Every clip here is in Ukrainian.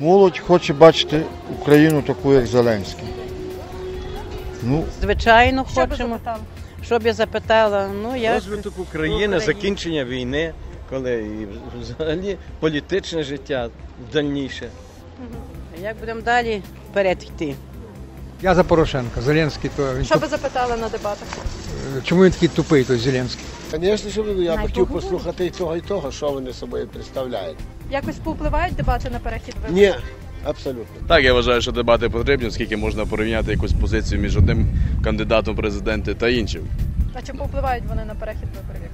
Молодь хоче бачити Україну таку, як Зеленський. Ну, Звичайно, Що хочемо. Щоб я запитала, ну я Розвиток України, закінчення війни, коли і взагалі політичне життя дальніше. як будемо далі вперед йти. Я за Порошенка. Зеленський, то він Що би запитали на дебатах? чому він такий тупий, той Зеленський? Звісно, що я б хотів послухати і того, і того, що вони собою представляють. Якось повпливають дебати на перехід виборів? Ні, абсолютно. Так, я вважаю, що дебати потрібні, оскільки можна порівняти якусь позицію між одним кандидатом в президенти та іншим. А чи повпливають вони на перехід виборів?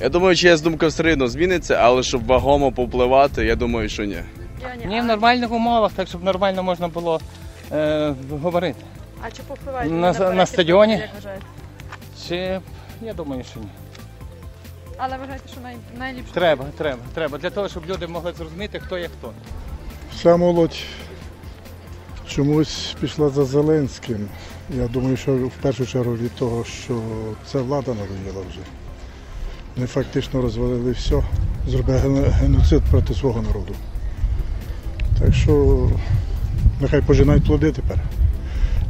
Я думаю, чиясь думка все одно зміниться, але щоб вагомо повпливати, я думаю, що ні. Ні, в нормальних умовах, так щоб нормально можна було е, говорити. а чи повпливають На- на, на стадіоні? як? Чи я думаю, що ні. Але вважаєте, що най... найліпше? Треба, треба, треба. Для того, щоб люди могли зрозуміти, хто є хто. Вся молодь чомусь пішла за Зеленським. Я думаю, що в першу чергу від того, що ця влада надоїла вже. Вони фактично розвалили все, зробили геноцид проти свого народу. Так що нехай пожинають плоди тепер.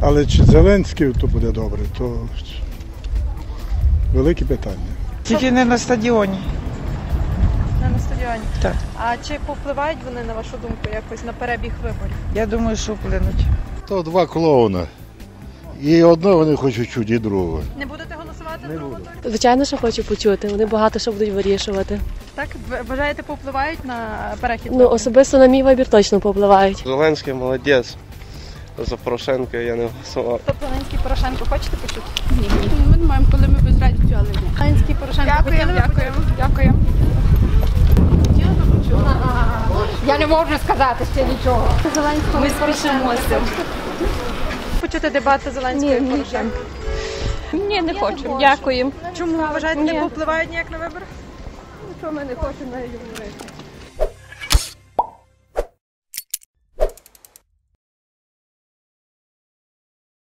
Але чи Зеленський то буде добре, то велике питання. Тільки не на стадіоні. Не на стадіоні. Так. А чи повпливають вони, на вашу думку, якось на перебіг виборів? Я думаю, що вплинуть. то два клоуна. І одного вони хочуть чути, і другого. Не будете голосувати в другому турі? Звичайно, що хочу почути. Вони багато що будуть вирішувати. Так, вважаєте, повпливають на перехід Ну особисто на мій вибір точно попливають. Зеленський молодець. За Порошенка я не голосував. Тобто Ленський Порошенко хочете почути? Ні. Ми не маємо, Дякуємо. ви дякую. Я не можу сказати ще нічого. Зеленського Ми спішимося. Хочете дебати Зеленського і Порошенка? Ні, не хочемо. Дякую. Чому ви вважаєте, не повпливають ніяк на вибори? Що ми не хочемо навіть говорити?